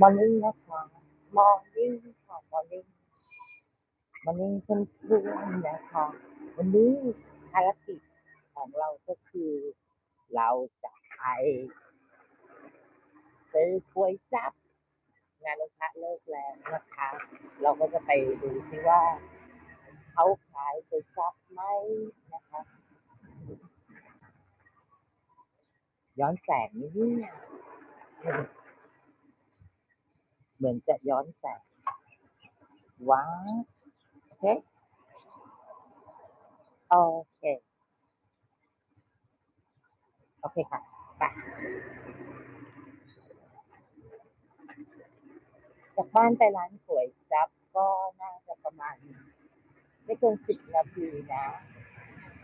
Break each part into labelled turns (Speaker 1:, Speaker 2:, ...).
Speaker 1: มอร์นิ่งนะคะมอร์นิ่งค่ะมอร์นิ่งมอร์นิ่งเพื่อนๆนะคะวันนี้ภารกิจของเราก็คือ เราจะไปซื้อก๋วยจับ งานลูกค้าเลิกแล้วนะคะ เราก็จะไปดูที่ว่าเขาขายก๋วยจับไหมนะคะย้อนแสงนี่ เหมือนจะย้อนแสงว้าโอเคโอเค โอเคค่ะไปจากบ้านไปร้านก๋วยจับก็น่าจะประมาณไม่เกินสิบนาทีนะ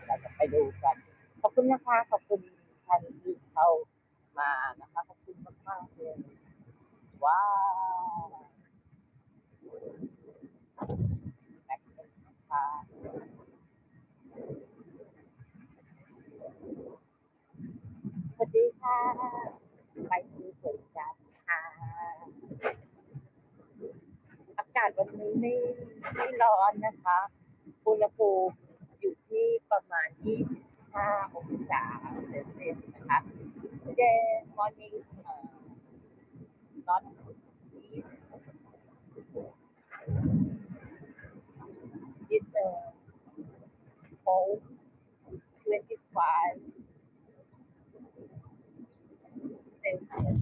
Speaker 1: เราจะไปดูกัน ขอบคุณนะคะ ขอบคุณท่านที่เข้ามานะคะ มากเลยว้าวแบบนี้นะคะสวัสดีค่ะ ไปซื้อก๋วยจั๊บค่ะ อากาศวันนี้ไม่ไม่ร้อนนะคะอุณหภูมิอยู่ที่ประมาณ 25 องศาเซลเซียสนะคะ Today morning uh, not heat it's uh, cold 25 Celsius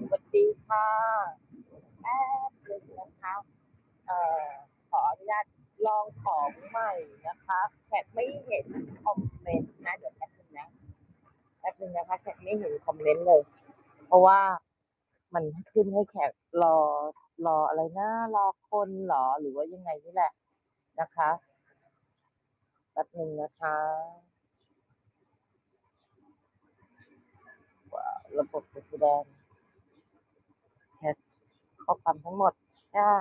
Speaker 1: สวัสดีค่ะแป๊บนึงนะคะเอ่อขออนุญาตลองของใหม่นะคะแขกไม่เห็นคอมเมนต์นะ เดี๋ยวแป๊บนึงนะแป๊บนึงนะคะแขกไม่เห็นคอมเมนต์เลย เพราะว่ามันขึ้นให้แขกรอรออะไรนะ รอคนหรอหรือว่ายังไงนี่แหละนะคะแป๊บนึงนะคะว้าระบบจะแสดงแชทข้อความทั้งหมดใช่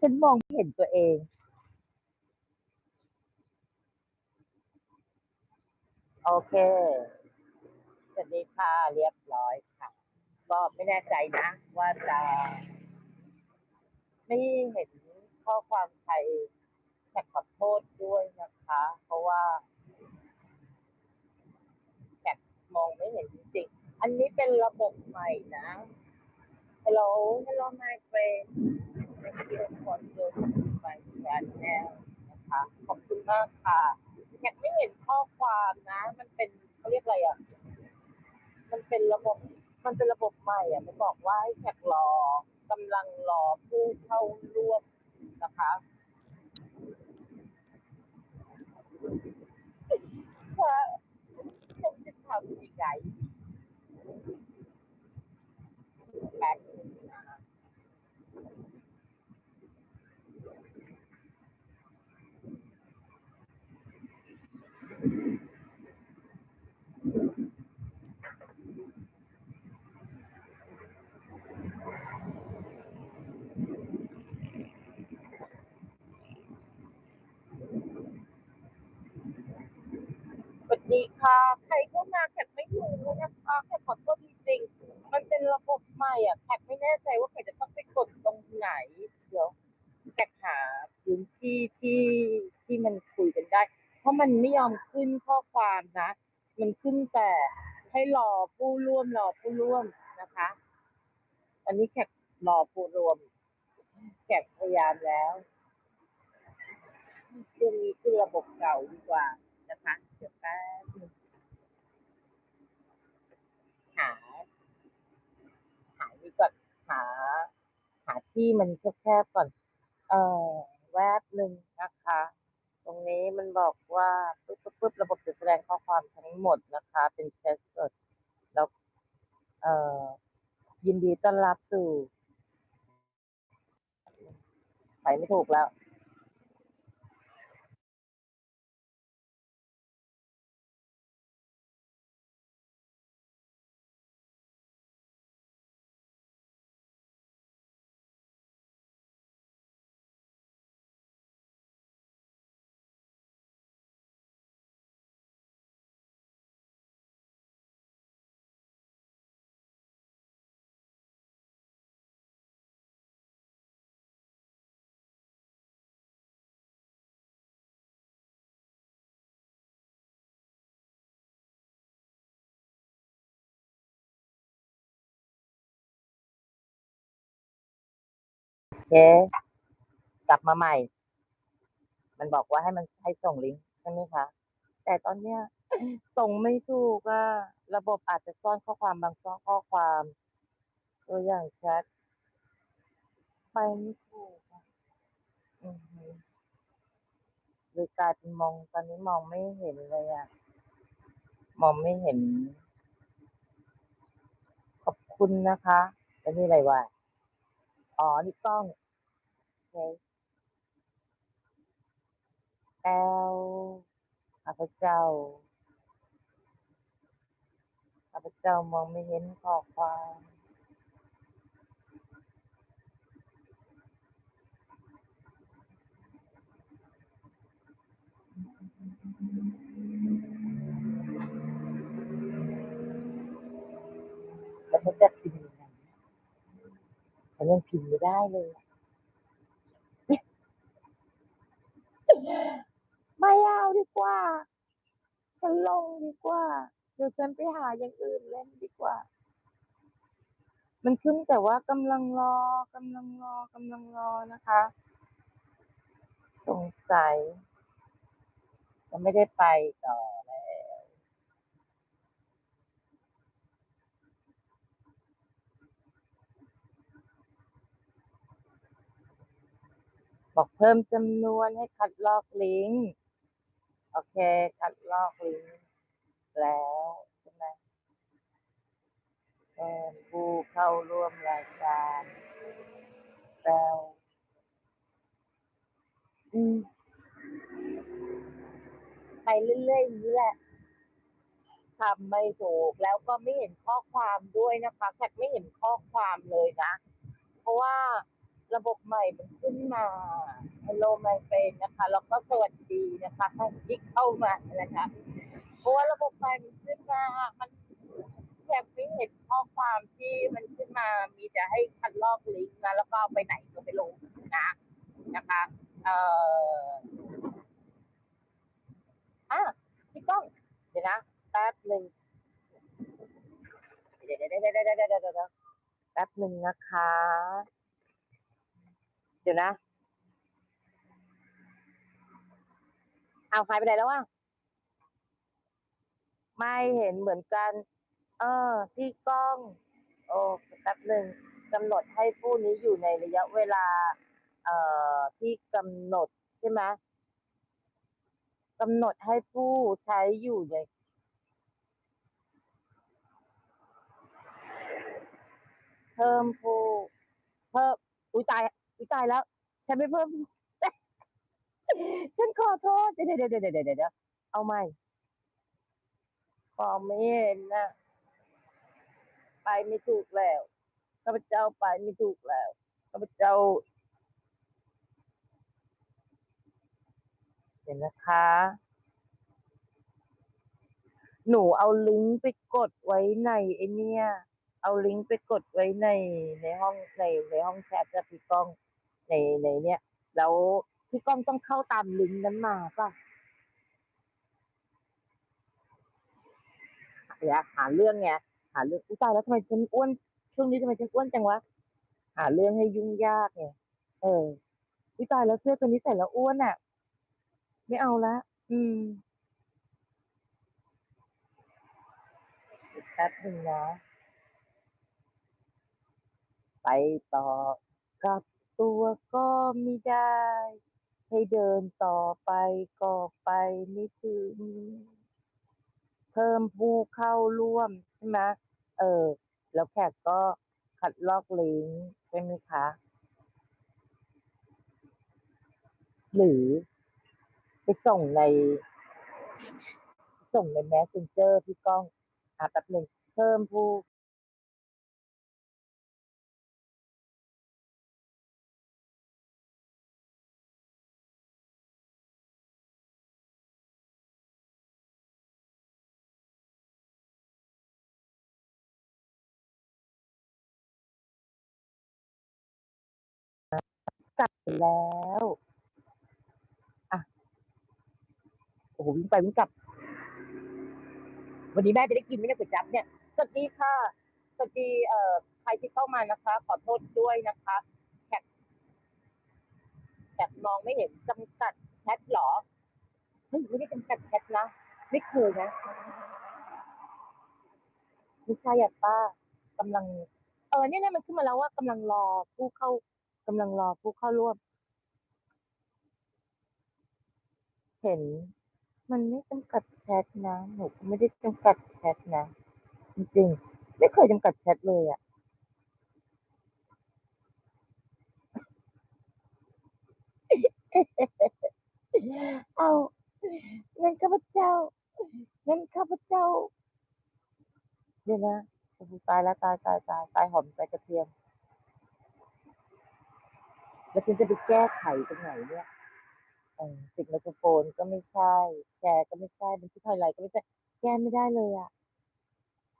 Speaker 1: ฉันมองไม่เห็นตัวเอง โอเคสวัสดีค่ะเรียบร้อยค่ะ ก็ไม่แน่ใจนะ ว่าจะ ไม่เห็นข้อความใครแต่ขอโทษด้วยนะคะ เพราะว่าแกมองไม่เห็นจริงๆอันนี้เป็นระบบใหม่นะ Hello Hello my friend Thank you for joining my channel นะคะขอบคุณมากค่ะแกะไม่เห็นข้อความนะ มันเป็นเขาเรียกอะไรอะ มันเป็นระบบ มันเป็นระบบใหม่อะ มันบอกว่าให้แขกรอกำลังรอผู้เข้าร่วมนะคะว่าฉันจะทำยังไงแป๊บงนะ สวัสดีค่ะ ใครเข้ามาแขกไม่รู้นะคะแขกขอโทษจริงๆ มันเป็นระบบใหม่อะแขกไม่แน่ใจว่าแขกจะต้องไปกดตรงไหน เดี๋ยวแขกหาพื้นที่ที่ที่มันคุยกันได้ เพราะมันไม่ยอมขึ้นข้อความนะ มันขึ้นแต่ให้รอผู้ร่วมรอผู้ร่วมนะคะ อันนี้แขกรอผู้รวมแขกพยายามแล้วช่วงนี้ขึ้นระบบเก่าดีกว่านะคะ เดี๋ยวแป๊บนึงหา หานี่ก่อน หา หาที่มันแคบๆก่อน เอ่อแวบหนึ่งนะคะ ตรงนี้มันบอกว่าปึ๊บปึ๊บปึ๊บระบบจะแสดงข้อความทั้งหมดนะคะ เป็นเชสสดแล้วเอ่อยินดีต้อนรับสู่ไปไม่ถูกแล้ว เค กลับมาใหม่ มันบอกว่าให้มันให้ส่งลิงก์ใช่ไหมคะ แต่ตอนเนี้ยส่งไม่ถูกอะระบบอาจจะซ่อนข้อความบางซ่อนข้อความตัวอย่างแชทไปไม่ถูกอะอือฮึเลยกลายเป็นมองตอนนี้มองไม่เห็นเลยอะมองไม่เห็น ขอบคุณนะคะแล้วนี่อะไรวะอ๋อนี่กล้อง โอเคแอลข้าพเจ้าข้าพเจ้ามองไม่เห็นข้อความแล้วฉันจะพิมพ์ยังไงฉันยังพิมพ์ไม่ได้เลยอะไม่เอาดีกว่า ฉันลงดีกว่า เดี๋ยวฉันไปหาอย่างอื่นเล่นดีกว่า มันขึ้นแต่ว่ากำลังรอกำลังรอกำลังรอนะคะ สงสัยจะไม่ได้ไปต่อแล้วบอกเพิ่มจำนวนให้คัดลอกลิงก์ โอเค คัดลอกลิงก์แล้วใช่ไหมเพิ่มผู้เข้าร่วมรายการแล้วอืมไปเรื่อยๆอย่างนี้แหละทำไม่ถูกแล้วก็ไม่เห็นข้อความด้วยนะคะแคทไม่เห็นข้อความเลยนะ เพราะว่าระบบใหม่มันขึ้นมา Hello my friend นะคะแล้วก็สวัสดีนะคะท่านที่เข้ามานะคะเพราะว่าระบบใหม่มันขึ้นมามันแคทไม่เห็นข้อความที่มันขึ้นมามีแต่ให้คัดลอกลิงก์นะแล้วก็ไปไหนก็ไปลงนะนะคะเอ่ออะพี่ก้องเดี๋ยวนะแป๊บหนึ่งเดี๋ยวเดี๋ยวเดี๋ยวเดี๋ยวเดี๋ยวเดี๋ยวเดี๋ยวแป๊บหนึ่งนะคะ เดี๋ยวนะ เอาหายไปไหนแล้ววะไม่เห็นเหมือนกัน เออพี่ก้อง โอ้แป๊บหนึ่งกำหนดให้ผู้นี้อยู่ในระยะเวลา เอ่อที่กำหนดใช่ไหมกำหนดให้ผู้ใช้อยู่ในเพิ่มผู้เพิ่มอุ้ยตายอุ้ยตายแล้วฉันไม่เพิ่ม ฉันขอโทษ เดี๋ยวเดี๋ยวเดี๋ยวเดี๋ยวเอาใหม่ฟอร์มไม่เห็นนะไปไม่ถูกแล้วข้าพเจ้าไปไม่ถูกแล้วข้าพเจ้าเดี๋ยวนะคะ หนูเอาลิงก์ไปกดไว้ในไอเนี่ย เอาลิงก์ไปกดไว้ในในห้องในในห้องแชทกับพี่ก้องในในเนี่ยแล้ว พี่ก้องต้องเข้าตามลิงก์นั้นมาป่ะเดี๋ยหาเรื่องไงหาเรื่องอุ้ยตายแล้วทำไมฉันอ้วนช่วงนี้ทำไมฉันอ้วนจังวะหาเรื่องให้ยุ่งยากไงเอออุ้ยตายแล้วเสื้อตัวนี้ใส่แล้วอ้วนอะ ไม่เอาละอืมอีกแป๊บหนึ่งนะไปต่อกลับตัวก็ไม่ได้ ให้เดินต่อไปก็ไปไม่ถึงเพิ่มผู้เข้าร่วมใช่ไหมเออ แล้วแขกก็คัดลอกลิงก์ใช่ไหมคะ หรือไปส่งในส่งใน Messenger พี่ก้องอะแป๊บหนึ่งเพิ่มผู้ กลับไปแล้วอะโอ้โหวิ่งไปวิ่งกลับ วันนี้แม่จะได้กินไหมเนี่ยก๋วยจั๊บเนี่ยสวัสดีค่ะสวัสดีเอ่อใครที่เข้ามานะคะ ขอโทษด้วยนะคะแขกแต่มองไม่เห็นจำกัดแชทเหรอเฮ้ยไม่ได้จำกัดแชทนะไม่เคยนะไม่ใช่อะป้ากำลัง เออเนี่ยเนี่ยมันขึ้นมาแล้วว่ากำลังรอผู้เข้า กำลังรอผู้เข้าร่วม เห็น มันไม่จำกัดแชทนะหนูไม่ได้จำกัดแชทนะจริงๆไม่เคยจำกัดแชทเลยอะเอาเงินข้าพเจ้าเงินข้าพเจ้า เดี๋ยวนะตายแล้วตายตายตายตายหอมใจกระเทียม แล้วฉันจะไปแก้ไขตรงไหนเนี่ยออติดไมโครโฟนก็ไม่ใช่ แชร์ก็ไม่ใช่บันทึกไฮไลท์ก็ไม่ใช่แก้ไม่ได้เลยอะ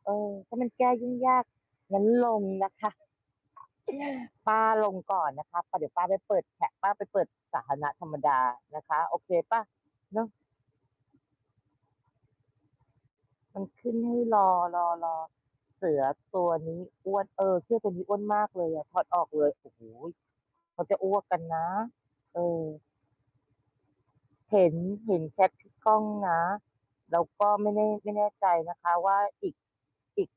Speaker 1: เออ ถ้ามันแก้ยุ่งยากงั้นลงนะคะ ป้าลงก่อนนะคะป้าเดี๋ยวป้าไปเปิดแฉะป้าไปเปิดสาธารณะธรรมดานะคะ โอเคป่ะเนาะมันขึ้นให้รอรอรอเสือตัวนี้อ้วนเออเสื้อตัวนี้อ้วนมากเลยอะถอดออกเลยโอ้โห เขาจะอ้วกกันนะ เออ เห็นเห็นแชทพี่ก้องนะแล้วก็ไม่แน่ไม่แน่ใจนะคะ ว่าอีกอีก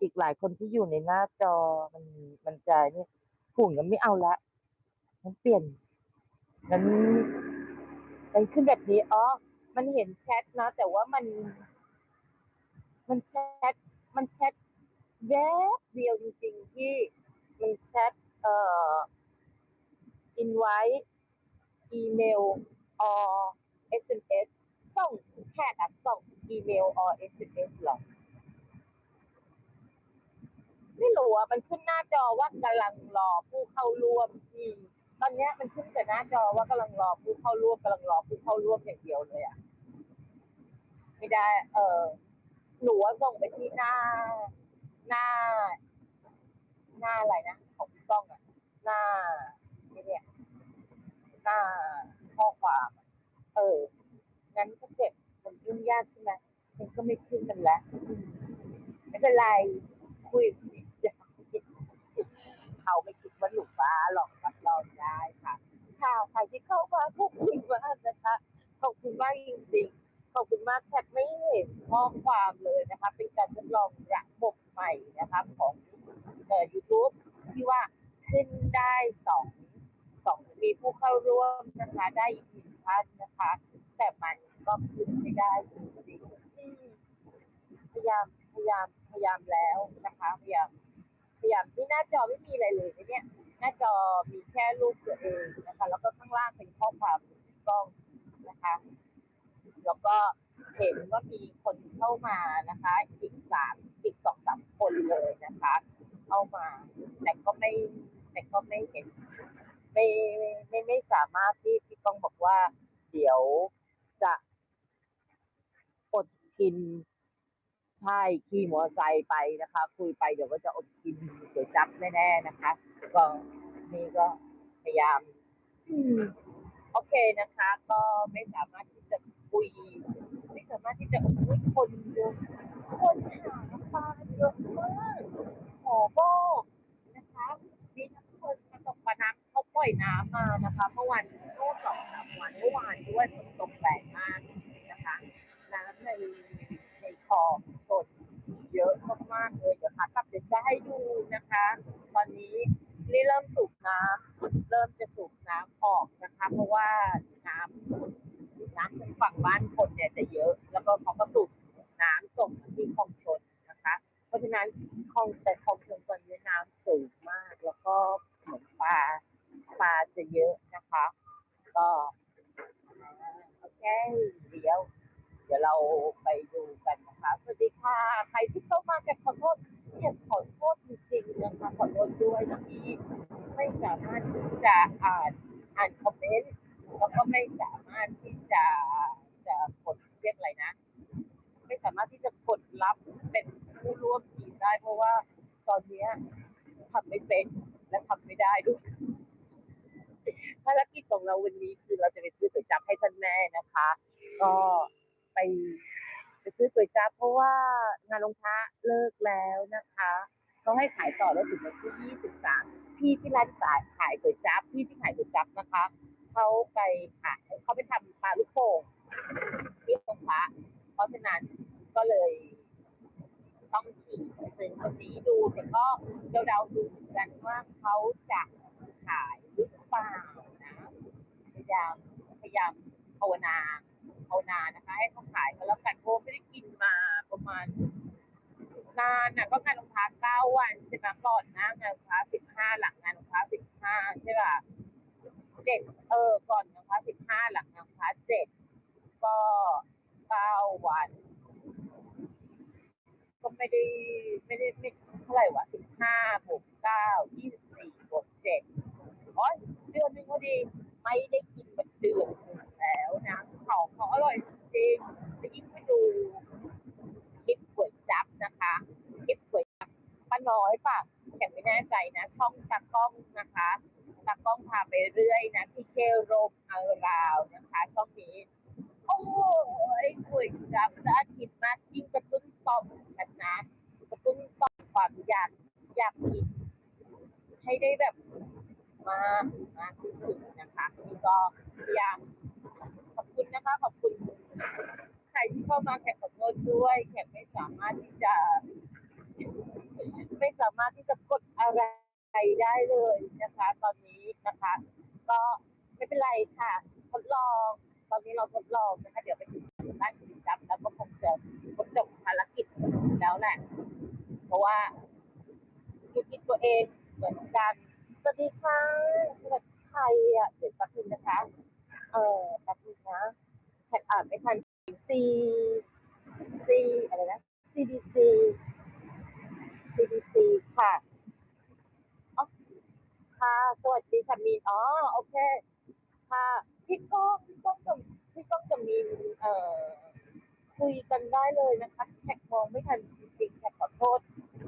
Speaker 1: อีกหลายคนที่อยู่ในหน้าจอมันมันจะเนี่ยหุ่นก็ไม่เอาละมันเปลี่ยนงั้นมันขึ้นแบบนี้อ๋อมันเห็นแชทนะ แต่ว่ามัน มันแชทมันแชทแวบเดียวจริงๆที่มันแชทเอ่อ อินไว้อีเมล or SMS ส่งแค่อะส่งอีเมล or SMS หรอไม่รู้อะมันขึ้นหน้าจอว่ากำลังรอผู้เข้าร่วมอืมตอนเนี้ยมันขึ้นแต่หน้าจอว่ากำลังรอผู้เข้าร่วมกำลังรอผู้เข้าร่วมอย่างเดียวเลยอะไม่ได้ เออหนูว่าส่งไปที่หน้า หน้า หน้าอะไรนะของพี่ก้องอะ หน้า้าข้อความ เออ งั้นก็เก็บมันยุ่งยากใช่ไหมฉันก็ไม่ขึ้นมันแล้วไม่เป็นไรคุยเดี๋ยวเขาไม่คิดว่าหนูบ้าหรอกรับรองได้ค่ะค่ะใครที่เข้ามาขอบคุณมากนะคะขอบคุณมากจริงๆขอบคุณมากแทบไม่เห็นข้อความเลยนะคะ เป็นการทดลองระบบใหม่นะคะของเอ่อ YouTube ที่ว่าขึ้นได้สอง มีผู้เข้าร่วมนะคะได้อีกหนึ่งท่านนะคะ แต่มันก็ขึ้นไม่ได้จริงๆอืมพยายามพยายามพยายามแล้วนะคะ พยายามพยายามที่หน้าจอไม่มีอะไรเลยนะเนี่ย หน้าจอมีแค่รูปตัวเองนะคะ แล้วก็ข้างล่างเป็นข้อความกล้องนะคะ แล้วก็เห็นว่ามีคนเข้ามานะคะ อีกสามอีกสองสามคนเลยนะคะ เข้ามา แต่ก็ไม่แต่ก็ไม่เห็น ไม่ไม่ไม่สามารถที่พี่ก้องบอกว่า เดี๋ยวจะอดกินใช่ขี่มอเตอร์ไซค์ไปนะคะ คุยไปเดี๋ยวก็จะอดกินก๋วยจั๊บแน่ๆนะคะก็นี่ก็พยายามอืมโอเคนะคะ ก็ไม่สามารถที่จะคุย ไม่สามารถที่จะคุยคนเยอะคนหาปลาเยอะมากขอบอกนะคะ มีทั้งคนมาตกปลาน้ำเขา ปล่อยน้ำมานะคะเมื่อวันโน้สองสามวันเมื่อวานด้วยฝนตกแรงมากนะคะน้ำในในคลองสดเยอะมากๆเลยเดี๋ยวค่ะกลับเดี๋ยวจะให้ดูนะคะ ตอนนี้นี่เริ่มสูบน้ำเริ่มจะสูบน้ำออกนะคะ เพราะว่าน้ำน้ำทางฝั่งบ้านคนเนี่ยจะเยอะ แล้วก็เขาก็สูบน้ำส่งที่คลองชนนะคะ เพราะฉะนั้นคลองแต่คลองชนตอนนี้น้ำสูงมาก แล้วก็เหมือนปลา ปลาจะเยอะนะคะ ก็อ่าโอเคเดี๋ยว เดี๋ยวเราไปดูกันนะคะ สวัสดีค่ะ ใครที่เข้ามาจะขอโทษเนี่ยขอโทษจริงๆนะคะ ขอโทษด้วยนะที่ไม่สามารถที่จะอ่านอ่านคอมเมนต์แล้วก็ไม่สามารถที่จะจะกดเรียกอะไรนะ ไม่สามารถที่จะกดรับเป็นผู้ร่วมทีมได้ เพราะว่าตอนเนี้ยทำไม่เป็นและทำไม่ได้ด้วย ภารกิจของเราวันนี้คือเราจะไปซื้อก๋วยจั๊บให้ท่านแม่นะคะ ก็ไปไปซื้อก๋วยจั๊บเพราะว่างานลงพระเลิกแล้วนะคะเขาให้ขายต่อแล้วถึงวันที่ 23 พี่ที่ร้านขายขายก๋วยจั๊บพี่ที่ขายก๋วยจั๊บนะคะ เขาไปขายเขาไปทำปลาลูกโป่งที่ตรงพระเพราะนั้นก็เลยต้องฉีดซึ่งคนนี้ดูแต่ก็เดาๆดูเหมือนกันว่าเขาจะขายหรือเปล่านะพยายามพยายามภาวนาภาวนานะคะ ให้เขาขายก็แล้วกันเพราะไม่ได้กินมาประมาณนานนะก็งานรองเท้าเก้าวันใช่ไหมก่อนน้างานรองท้าสิบห้าหลังงานรองท้าสิบห้าใช่ป่ะเจ็ดเออก่อนรองเท้าสิบห้าหลังงานรองท้าเจ็ดก็ เก้าวัน ก็ไม่ได้ไม่ได้ไม่เท่าไหร่วะสิบห้าบวกเก้ายี่สิบสี่บวกเจ็ดอ๋อเดือนหนึงพอดีไม่ได้กินเป็นเดือนแล้วนะของเขาอร่อยจริงไปยิ่งไปดูคลิปก๋วยจับนะคะคลิปก๋วยจับป้าน้อยป่ะแขกไม่แน่ใจนะ ช่องตากล้องนะคะตากล้องพาไปเรื่อยนะที่เคโรมอาราวนะคะ ช่องนี้ โอ้ยก๋วยจั๊บน่ากินมากยิ่งกระตุ้นต่อมฉันนะกระตุ้นต่อมความอยากอยากกินให้ได้แบบมากมากที่สุดนะคะนี่ก็พยายามขอบคุณนะคะขอบคุณใครที่เข้ามาแข่งขอโทษด้วยแข่งไม่สามารถที่จะ ไม่สามารถที่จะกดอะไรได้เลยนะคะ ตอนนี้นะคะ ก็ไม่เป็นไรค่ะทดลอง ตอนนี้เราทดลองนะคะเดี๋ยวไปถึงบ้านคุณจับแล้วก็คงจะคงจบภารกิจแล้วแหละเพราะว่าอยู่กินตัวเองเหมือนกันสวัสดีค่ะสวัสดีใครอะเดี๋ยวแป๊บนึงนะคะ เออป๊บนึงนะแท็กอ่านไม่ทัน C C อะไรนะ CDC CDC ค่ะอ๋อค่ะ สวัสดีค่ะมีนอ๋อ โอเค ค่ะ พี่ก้องพี่ก้องกับพี่ก้องกับมีเอ่อคุยกันได้เลยนะคะแขกมองไม่ทันจริงๆแขกขอโทษ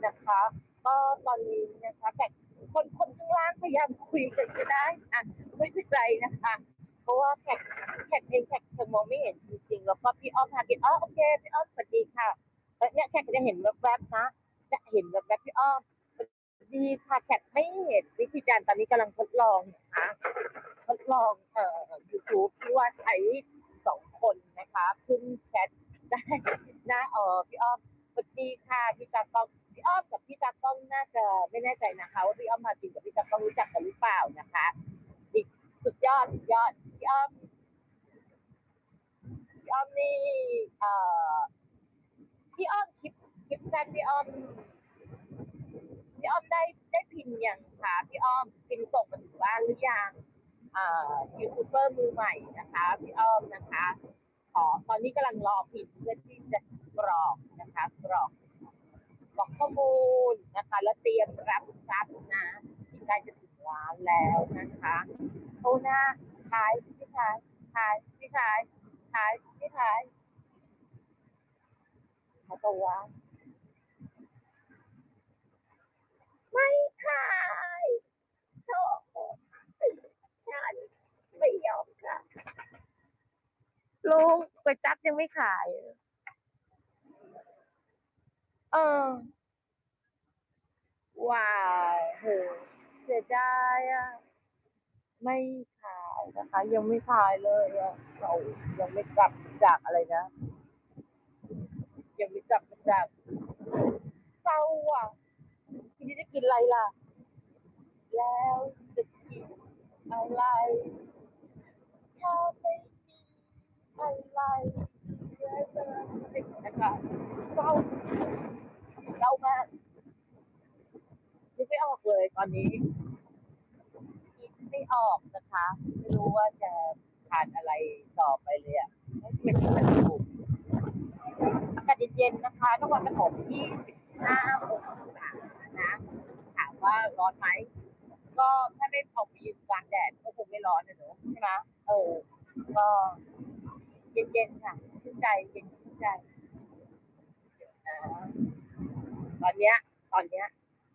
Speaker 1: นะคะ ก็ตอนนี้นะคะแขกคนคนข้างล่างพยายามคุยกันก็ได้อะไม่เป็นไรนะคะ เพราะว่าแขกแขกเองแขกเธอมองไม่เห็นจริงๆแล้วก็พี่อ้อมทากินอ๋อโอเคพี่อ้อมสวัสดีค่ะเออเนี่ยแขกจะเห็นแวบๆนะจะเห็นแวบๆพี่อ้อมดีค่ะแขกไม่เห็นวิธีการตอนนี้กำลังทดลองนะคะ ดลองเอ่อ YouTube ที่ว่าใช้สองคนนะคะ ขึ้นแชทได้นะเออพี่อ้อมสวัสดีค่ะพี่ตากล้องพี่อ้อมกับพี่ตากล้องน่าจะไม่แน่ใจนะคะ ว่าพี่อ้อมมาจริงกับพี่ตากล้องรู้จักกันหรือเปล่านะคะอีกสุดยอดสุดยอดพี่อ้อมพี่อ้อมนี่เอ่อพี่อ้อมคลิปคลิปกันพี่อ้อมพี่อ้อมได้ได้พิมพ์ยังคะพี่อ้อมพิมพ์ส่งมาถึงบ้านหรือยัง ยูทูบเบอร์มือใหม่นะคะพี่อ้อมนะคะ ขอตอนนี้กำลังรอพิมพ์เพื่อที่จะกรอกนะคะกรอกกรอกข้อมูลนะคะ แล้วเตรียมรับทรัพย์นะที่ใกล้จะถึงร้านแล้วนะคะโทหน้าท้ายพี่ท้ายท้ายพี่ท้ายท้ายพี่ท้ายขาบอกว่าไม่ขายโธ่ฉัน ไม่ยอมค่ะลุงก๋วยจั๊บยังไม่ขาย เออ ว้าวโหเสียดายอะ ไม่ขายนะคะ ยังไม่ขายเลยอะเรายังไม่กลับจากอะไรนะ ยังไม่กลับมาจากเศร้าอะทีนี้จะกินอะไรล่ะ แล้วจะกินอะไร ถ้าไม่มีอะไรเหลือเลยนะคะเศร้าเศร้ามากนึกไม่ออกเลยตอนนี้คิดไม่ออกนะคะ ไม่รู้ว่าจะทานอะไรต่อไปเลยอะไม่เป็นมันถูกอากาศเย็นๆนะคะนครปฐม25องศานะ ถามว่าร้อนไหม ก็ถ้าไม่ออกไปยืนกลางแดดก็คงไม่ร้อนนะเนอะใช่ไหมเออ ก็เย็นๆค่ะชื่นใจเย็นชื่นใจนะตอนเนี้ย ตอนเนี้ย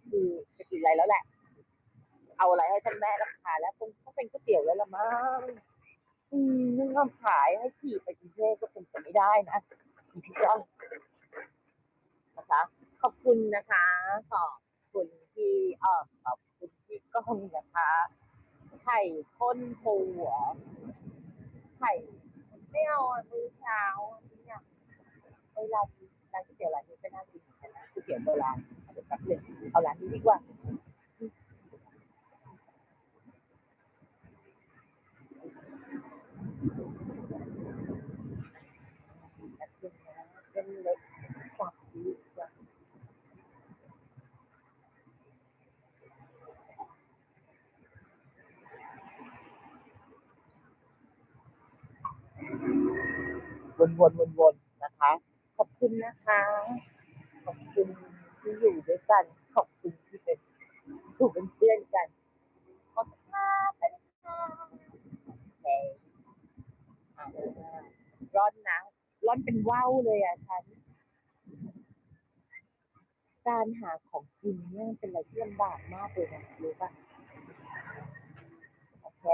Speaker 1: คือจะกินอะไรแล้วแหละ เอาอะไรให้ท่านแม่ราคาแล้วคงต้องเป็นก๋วยเตี๋ยวแล้วละมั้งอืมนึ่งขายให้ขี่ไปกรุงเทพก็คงจะไม่ได้นะพี่จ้องนะคะ ขอบคุณนะคะขอบคุณที่เออขอบ กล้องนะคะไข่ข้นปูหรอไข่ไม่เอาอมื้อเช้าอะเนี่ยเวลาร้านก๋วยเตี๋ยวร้านนี้ก็น่ากินเหมือนกันนะก๋วยเตี๋ยวโบราณเดี๋ยวแป๊บหนึงเอาร้านนี้ดีกว่าแป๊บหนึงนะเส้นเล็กสับดีกว่า วนๆวนๆนะคะ ขอบคุณนะคะ ขอบคุณที่อยู่ด้วยกัน ขอบคุณที่เป็นอยู่เป็นเพื่อนกัน ขอบคุณมากเป็นค่ะโอเคร้อนนะ ร้อนเป็นว่าวเลยอะฉัน การหาของกินเนี่ยเป็นอะไรที่ลำบากมากเลยนะรู้ป่ะโอเค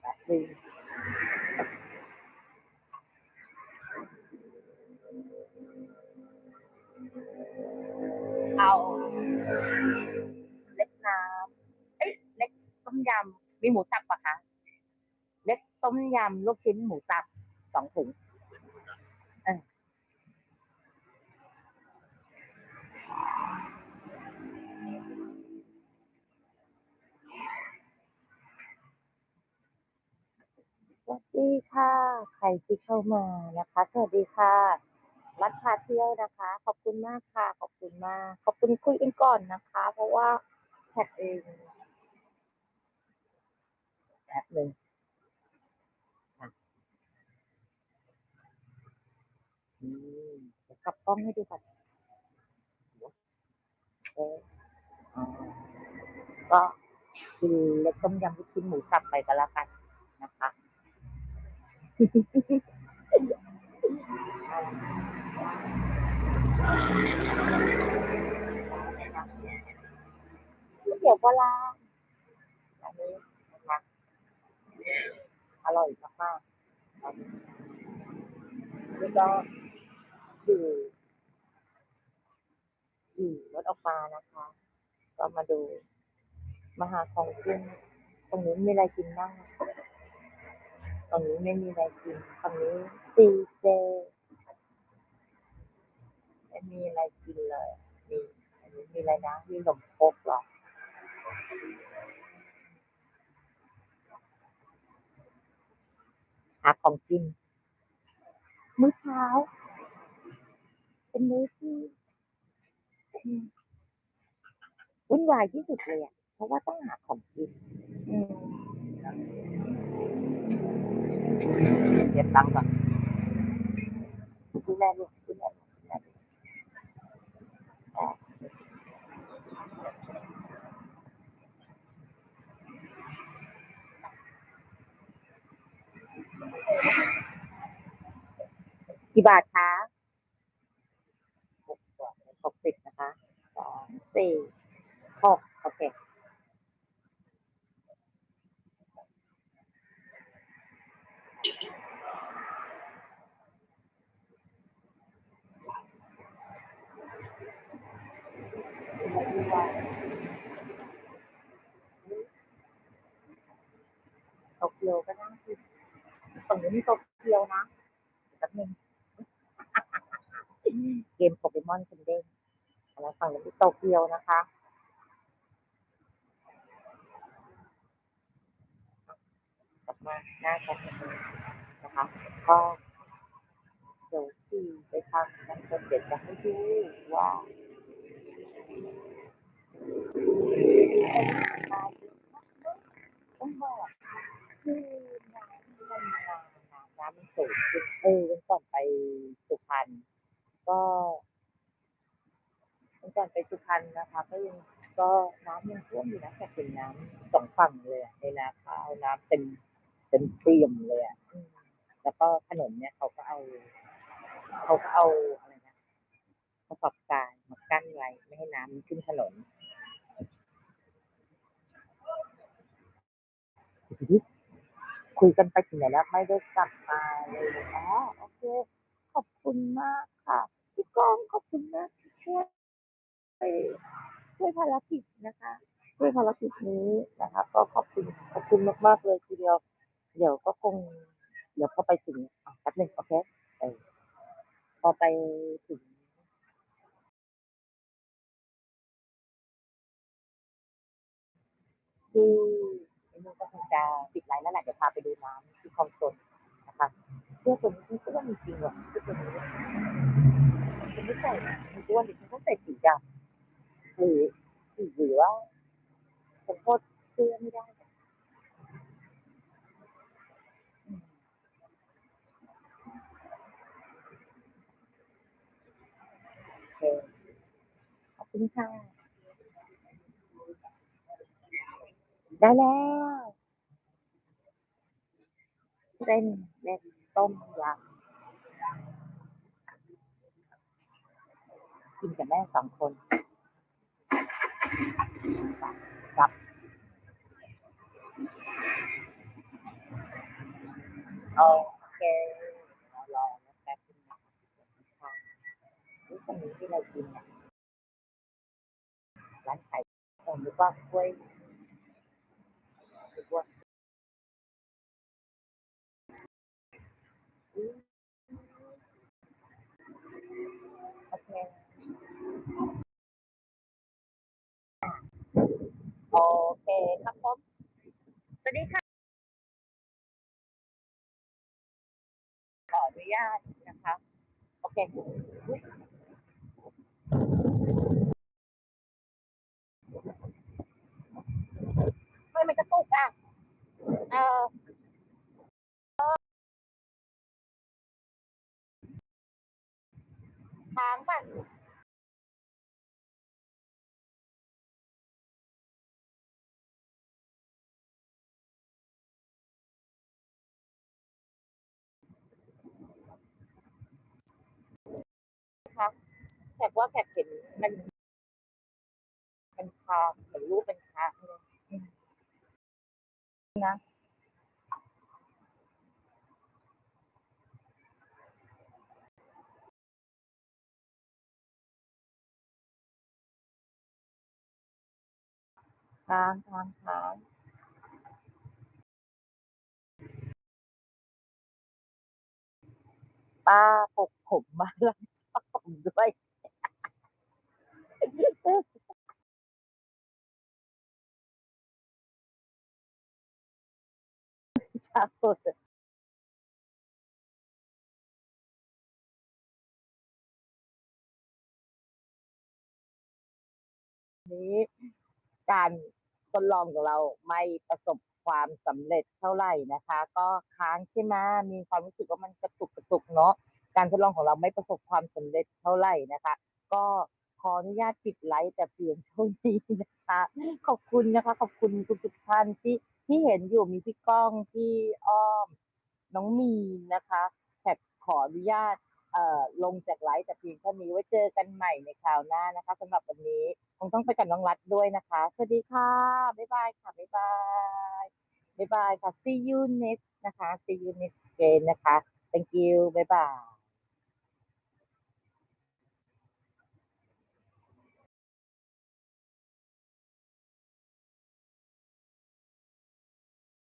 Speaker 1: แป๊บนึง เอาเล็กน้ำเอ้ยเล็กต้มยำมีหมูสับปะคะเล็กต้มยำลูกชิ้นหมูสับสองถุงออสวัสดีค่ะ ใครที่เข้ามานะคะ สวัสดีค่ะ รัดพาเที่ยวนะคะ ขอบคุณมากค่ะ ขอบคุณมาก ขอบคุณคุยกันก่อนนะคะ เพราะว่าแท็กเองแป๊บหนึ่งอะอืมเดี๋ยกลับกล้องให้ดูก่อนเอก็กินเล็กต้มยำลูกชิ้นหมูสับไปก็แล้วกันนะคะ ก๋วยเตี๋ยวโบราณอันนี้นะคะอร่อยมากๆครับแล้วก็อยู่อยู่รถออกมานะคะ ก็มาดูมาหาของกินตรงนี้มีอะไรกินบ้างตรงนี้ไม่มีอะไรกินตรงนี้ซีเจ ไม่มีอะไรกินเลยมีอันนี้มีอะไรนะมีขนมครกเหรอหาของกิน มื้อเช้า เป็นมื้อที่อืมวุ่นวายที่สุดเลยอะ เพราะว่าต้องหาของกินอืมเก็บตังค์ก่อนที่แม่ลูกที่แม่ลูกที่แม่ กี่บาทคะหกบาทหกสิบนะคะสองสี่หกโอเคโตเกียวก็น่ากินตรงนี้มีโตเกียวนะแป๊บนึงเกมโปเกมอนเซนเด้งแล้วฝั่งนี้มี โตเกียวนะคะ กลับมาหน้าแคทนะคะ ก็เดี๋ยวที่ไปทำนะเดี๋ยวจะให้ดูว่าต้องบอกคือน้ำมันมาน้ำน้ำมันสูงขึ้นเออวันก่อนไปสุพรรณก็วันก่อนไปสุพรรณ นะคะ ก็ยังก็น้ำยังท่วมอยู่นะแต่เป็นน้ำสองฝั่งเลยอะในนาข้าวน้ำเต็มเต็มเปี่ยมเลยอะอืมแล้วก็ถนนเนี่ยเขาก็เอาเขาก็เอาอะไรนะกระสอบทรายมากั้นไว้ไม่ให้น้ำมันขึ้นถนนคุยกันไปถึงไหนแล้วไม่ได้กลับมาเลยอ๋อโอเค ขอบคุณมากค่ะ พี่ก้องขอบคุณมากที่ช่วย ช่วยภารกิจนะคะด้วยภารกิจนี้นะคะก็ขอบคุณขอบคุณมากๆเลยทีเดียว เดี๋ยวก็คง เดี๋ยวพอไปถึงอะแป๊บหนึ่งโอเคเออพอไปถึงที่ไอ้นู่นก็คงจะปิดไลน์แล้วแหละเดี๋ยวพาไปดูน้ำที่คลองสนนะคะเสื้อตัวนี้ก็ว่ามีจริงว่ะเสื้อตัวนี้ฉันไม่ใส่ฉันก็ว่าฉันต้องใส่สีดำ หรือหรือว่าฉันโทษเสื้อไม่ได้ขอบคุณค่ะ ได้แล้วเส้นเล็กต้มยำกินกับแม่สองคน กับโอเคเรอแล้วแป๊บนึงนะคะนี่ตรงนี้ที่เรากินเนี่ยร้านขายผมหรือว่ากล้วยนึกว่าอืมโอเค โอเคครับผมสวัสดีค่ะ ขออนุญาตนะคะ โอเคทำไมมันกระตุกอะ เออค้างป่ะ คะแขกว่าแขกเห็นมัน มันคาเหมือนรูปเป็นคาเลยนะค้างค้างค้างป้าปกผมมาแล้ว ด้วย นี้การทดลองของเราไม่ประสบความสำเร็จเท่าไหร่นะคะ ก็ค้างใช่ไหมมีความรู้สึกว่ามันกระตุกกระตุกเนาะ การทดลองของเราไม่ประสบความสำเร็จเท่าไหร่นะคะ ก็ขออนุญาตปิดไลฟ์แต่เพียงเท่านี้นะคะ ขอบคุณนะคะ ขอบคุณทุกๆท่านที่ที่เห็นอยู่มีพี่ก้องพี่อ้อม น้องมีนนะคะแขกขออนุญาตเอ่อลงจากไลฟ์แต่เพียงเท่านี้ไว้เจอกันใหม่ในคราวหน้านะคะสำหรับวันนี้คงต้องไปกับน้องรัฐด้วยนะคะ สวัสดีค่ะ บ๊ายบายค่ะ บ๊ายบาย บ๊ายบายค่ะ see you next นะคะ see you next again นะคะ thank you บ๊ายบาย